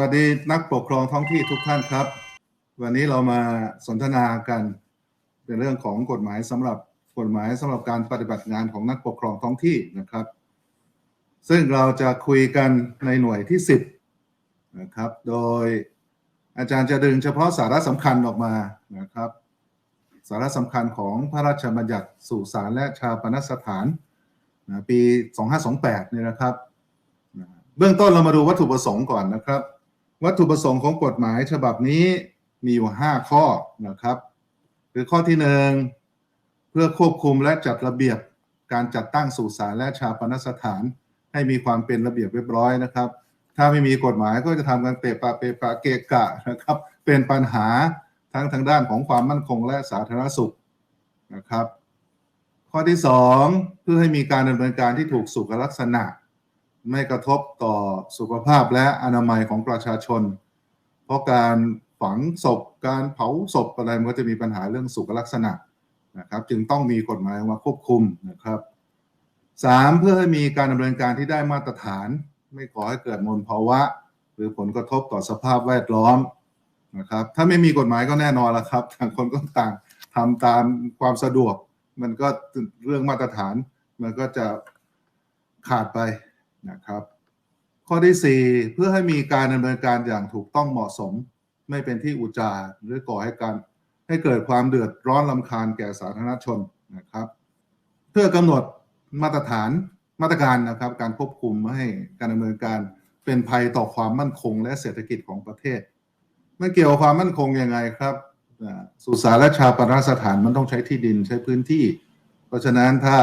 วัสดีนักปกครองท้องที่ทุกท่านครับ วันนี้เรามาสนทนากันเป็นเรื่องของกฎหมายสำหรับกฎหมายสำหรับการปฏิบัติงานของนักปกครองท้องที่นะครับ ซึ่งเราจะคุยกันในหน่วยที่ 10นะครับ โดยอาจารย์จะดึงเฉพาะสาระสำคัญออกมานะครับ สาระสำคัญของพระราชบัญญัติสู่สารและชาปนสถานนะปี 2528เนี่ยนะครับ เบื้องต้นเรามาดูวัตถุประสงค์ก่อนนะครับ วัตถุประสงค์ของกฎหมายฉบับนี้มีอยู่ 5 ข้อนะครับคือข้อที่ 1 เพื่อควบคุมและจัดระเบียบการจัดตั้งสุสานและชาปนสถาน ให้มีความเป็นระเบียบเรียบร้อยนะครับ ถ้าไม่มีกฎหมายก็จะทำกันเปะปะเปะปะเกะกะนะครับ เป็นปัญหาทั้งทางด้านของความมั่นคงและสาธารณสุขนะครับ ข้อที่ 2 เพื่อให้มีการดำเนินการที่ถูกสุขลักษณะ ไม่กระทบต่อสุขภาพและอนามัยของประชาชน เพราะการฝังศพการเผาศพอะไรมันก็จะมีปัญหาเรื่องสุขลักษณะนะครับ จึงต้องมีกฎหมายมาควบคุมนะครับสามเพื่อให้มีการดำเนินการที่ได้มาตรฐาน ไม่ก่อให้เกิดมลภาวะ หรือผลกระทบต่อสภาพแวดล้อมนะครับ ถ้าไม่มีกฎหมายก็แน่นอนละครับต่างคนก็ต่างทำตามความสะดวก มันก็เรื่องมาตรฐาน มันก็จะขาดไป นะครับ ข้อที่ 4 เพื่อให้มีการดำเนินการอย่างถูกต้องเหมาะสม ไม่เป็นที่อุจารหรือก่อให้การให้เกิดความเดือดร้อนลำคาญแก่สาธารณชนนะครับ เพื่อกำหนดมาตรฐานมาตรการนะครับ การควบคุมให้การดำเนินการเป็นภัยต่อความมั่นคง และเศรษฐกิจของประเทศมันเกี่ยวกับความมั่นคงยังไงครับสุสานและชาปนสถานมันต้องใช้ที่ดินใช้พื้นที่ เพราะฉะนั้นถ้า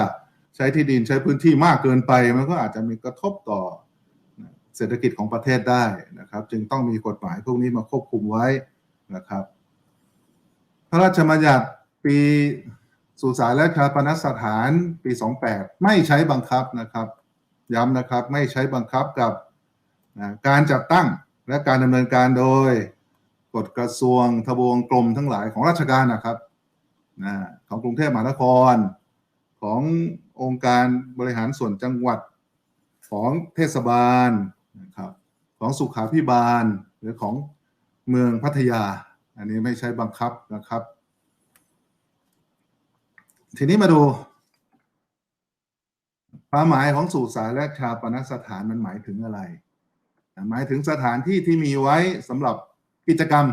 ใช้ที่ดินใช้พื้นที่มากเกินไป มันก็อาจจะมีกระทบต่อเศรษฐกิจของประเทศได้นะครับ จึงต้องมีกฎหมายพวกนี้มาควบคุมไว้นะครับ พระราชบัญญัติปีสุสานและชาปนสถานปี 28 ไม่ใช้บังคับนะครับ ย้ำนะครับไม่ใช้บังคับกับการจัดตั้งและการดำเนินการโดยกฎกระทรวงทบวงกรมทั้งหลายของราชการนะครับของกรุงเทพมหานครของ องค์การบริหารส่วนจังหวัดของเทศบาลนะครับของสุขาพิบาลหรือของเมืองพัทยา อันนี้ไม่ใช่บังคับนะครับ ทีนี้มาดูความหมายของสุสานและชาปนสถานมันหมายถึงอะไร หมายถึงสถานที่ที่มีไว้สำหรับกิจกรรม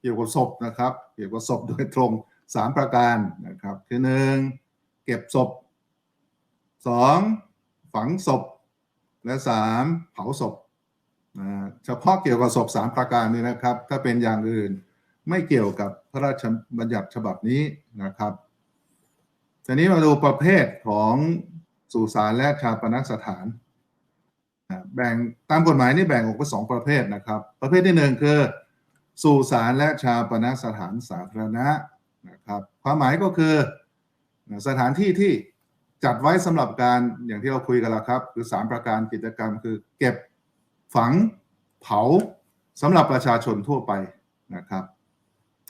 เกี่ยวกับศพนะครับ เกี่ยวกับศพโดยตรงสามประการนะครับคือหนึ่งเก็บศพ สองฝังศพ และสามเผาศพเฉพาะเกี่ยวกับศพสามประการนี้นะครับ ถ้าเป็นอย่างอื่นไม่เกี่ยวกับพระราชบัญญัติฉบับนี้นะครับทีนี้มาดูประเภทของสุสานและชาปนสถาน แบ่งตามกฎหมายนี่แบ่งออกเป็นสองประเภทนะครับ ประเภทที่หนึ่งคือสุสานและชาปนสถานสาธารณะนะครับ ความหมายก็คือสถานที่ที่ จัดไว้สำหรับการอย่างที่เราคุยกันแล้วครับ คือสามประการกิจกรรมคือ เก็บฝังเผาสำหรับประชาชนทั่วไปนะครับ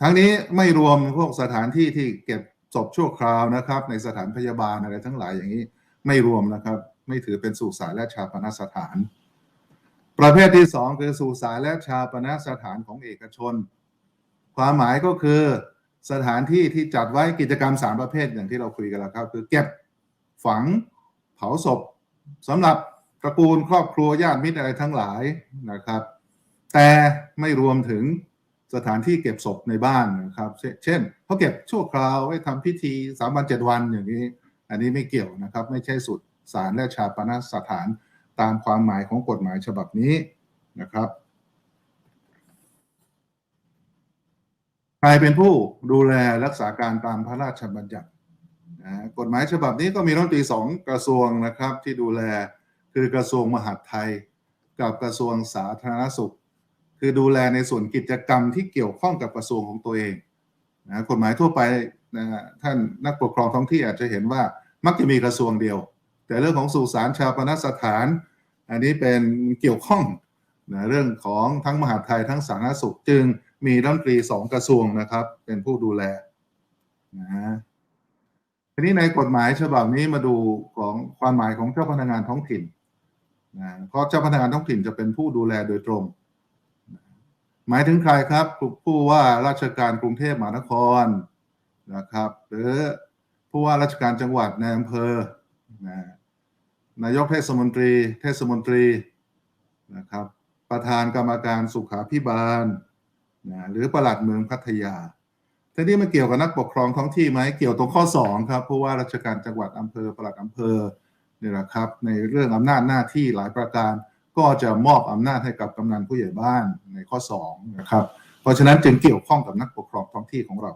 ทั้งนี้ไม่รวมพวกสถานที่ที่เก็บศพชั่วคราวนะครับ ในสถานพยาบาลอะไรทั้งหลายอย่างนี้ไม่รวมนะครับ ไม่ถือเป็นสุสานและชาปนสถาน ประเภทที่สองคือสุสานและชาปนสถานของเอกชน ความหมายก็คือสถานที่ที่จัดไว้กิจกรรมสามประเภทอย่างที่เราคุยกันแล้วครับ คือเก็บ ฝังเผาศพสำหรับตระกูลครอบครัวญาติมิตรอะไรทั้งหลายนะครับ แต่ไม่รวมถึงสถานที่เก็บศพในบ้านนะครับ เช่นเขาเก็บชั่วคราวไว้ทำพิธีสามวันเจ็ดวันอย่างนี้ อันนี้ไม่เกี่ยวนะครับ ไม่ใช่สุดสารและชาปนสถานตามความหมายของกฎหมายฉบับนี้นะครับใครเป็นผู้ดูแลรักษาการตามพระราชบัญญัติ กฎหมายฉบับนี้ก็มีรัฐมนตรีสองกระทรวงนะครับที่ดูแลคือกระทรวงมหาดไทย กับกระทรวงสาธารณสุข คือดูแลในส่วนกิจกรรมที่เกี่ยวข้องกับกระทรวงของตัวเองนะกฎหมายทั่วไปนะท่านนักปกครองท้องที่อาจจะเห็นว่ามักจะมีกระทรวงเดียว แต่เรื่องของสุสานชาปนสถาน อันนี้เป็นเกี่ยวข้องนะเรื่องของทั้งมหาดไทยทั้งสาธารณสุข จึงมีรัฐมนตรีสองกระทรวงนะครับ เป็นผู้ดูแลนะ ทีนี้ในกฎหมายฉบับนี้มาดูของความหมายของเจ้าพนักงานท้องถิ่นนะเพราะเจ้าพนักงานท้องถิ่นจะเป็นผู้ดูแลโดยตรง หมายถึงใครครับผู้ว่าราชการกรุงเทพมหานครนะครับ หรือผู้ว่าราชการจังหวัดในอำเภอนะนายกเทศมนตรี เทศมนตรีนะครับ ประธานกรรมการสุขาพิบาลนะหรือประหลัดเมืองพัทยา ทีนี้มันเกี่ยวกับนักปกครองท้องที่ไหมเกี่ยวตรงข้อ2ครับผู้ว่าราชการจังหวัดอำเภอปลัดอำเภอนี่แหละครับ ในเรื่องอำนาจหน้าที่หลายประการ ก็จะมอบอำนาจให้กับกำนันผู้ใหญ่บ้านในข้อ2นะครับ เพราะฉะนั้นจึงเกี่ยวข้องกับนักปกครองท้องที่ของเรา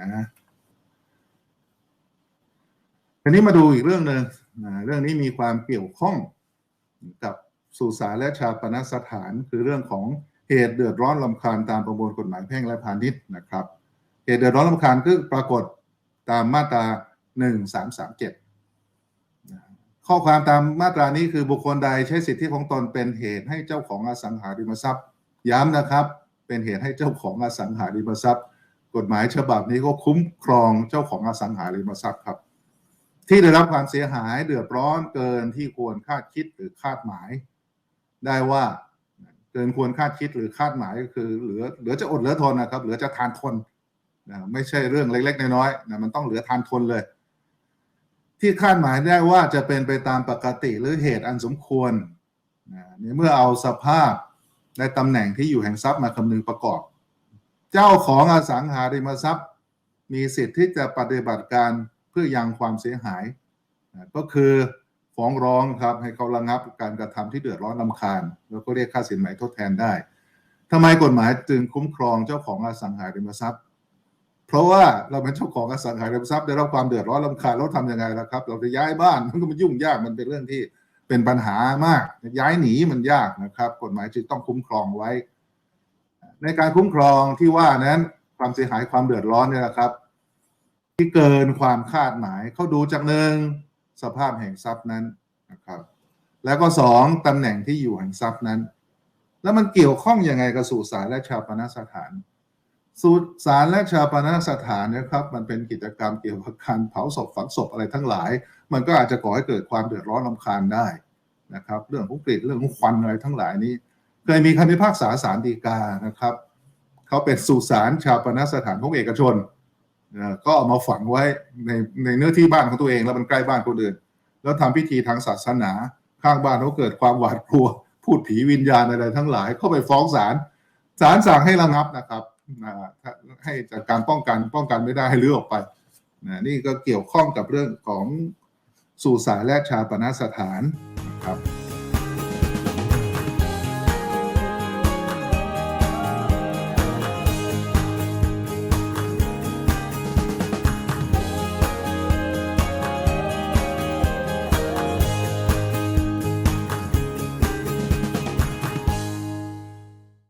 นะทีนี้มาดูอีกเรื่องหนึ่งนะเรื่องนี้มีความเกี่ยวข้องกับสุสานและชาปนสถาน คือเรื่องของเหตุเดือดร้อนลำคาญตามประมวลกฎหมายแพ่งและพาณิชย์นะครับ เหตุเดือดร้อนลำคาญคือปรากฏตามมาตรา 1337 ข้อความตามมาตรานี้คือบุคคลใดใช้สิทธิของตนเป็นเหตุให้เจ้าของอสังหาริมทรัพย์ ย้ำนะครับ เป็นเหตุให้เจ้าของอสังหาริมทรัพย์ กฎหมายฉบับนี้ก็คุ้มครองเจ้าของอสังหาริมทรัพย์ครับ ที่ได้รับความเสียหายเดือดร้อนเกินที่ควรคาดคิดหรือคาดหมาย ได้ว่าเกินควรคาดคิดหรือคาดหมายก็คือเหลือเหลือจะอดเหลือทนนะครับ เหลือจะทานทน นะไม่ใช่เรื่องเล็ก ๆ น้อยๆนะมันต้องเหลือทานทนเลย ที่คาดหมายได้ว่าจะเป็นไปตามปกติหรือเหตุอันสมควรนะในเมื่อเอาสภาพในตำแหน่งที่อยู่แห่งทรัพย์มาคำนึงประกอบ เจ้าของอสังหาริมทรัพย์ มีสิทธิ์ที่จะปฏิบัติการเพื่อยังความเสียหายนะก็คือฟ้องร้องครับให้เขาระงับการกระทำที่เดือดร้อนลำคาญ แล้วก็เรียกค่าสินไหมทดแทนได้ทำไมกฎหมายจึงคุ้มครองเจ้าของอสังหาริมทรัพย์ เพราะว่าเราเป็นเจ้าของอสังหาริมทรัพย์ได้รับความเดือดร้อนลำคาญเราทำยังไงล่ะครับ เราจะย้ายบ้านมันก็มันยุ่งยากมันเป็นเรื่องที่เป็นปัญหามาก ย้ายหนีมันยากนะครับ กฎหมายจึงต้องคุ้มครองไว้ ในการคุ้มครองที่ว่านั้นความเสียหายความเดือดร้อนเนี่ยนะครับ ที่เกินความคาดหมายเขาดูจากหนึ่งสภาพแห่งทรัพย์นั้นนะครับ แล้วก็สองตำแหน่งที่อยู่แห่งทรัพย์นั้น แล้วมันเกี่ยวข้องยังไงกับสุสานและชาปนสถาน สุสานและชาปนสถานนะครับ มันเป็นกิจกรรมเกี่ยวกับการเผาศพฝังศพอะไรทั้งหลาย มันก็อาจจะก่อให้เกิดความเดือดร้อนลำคาญได้นะครับ เรื่องของกลิ่นเรื่องของควันอะไรทั้งหลายนี้ เคยมีคำพิพากษาศาลฎีกานะครับเขาเป็นสุสานชาปนสถานของเอกชนก็เอามาฝังไว้ในในเนื้อที่บ้านของตัวเองแล้วมันใกล้บ้านคนอื่น แล้วทำพิธีทางศาสนาข้างบ้านเขาเกิดความหวาดกลัว พูดผีวิญญาณอะไรทั้งหลาย เข้าไปฟ้องศาลศาลสั่งให้ระงับนะครับ ให้จากการป้องกันป้องกันไม่ได้ให้รื้อออกไปนะนี่ก็เกี่ยวข้องกับเรื่องของสุสานและชาปนสถานนะครับ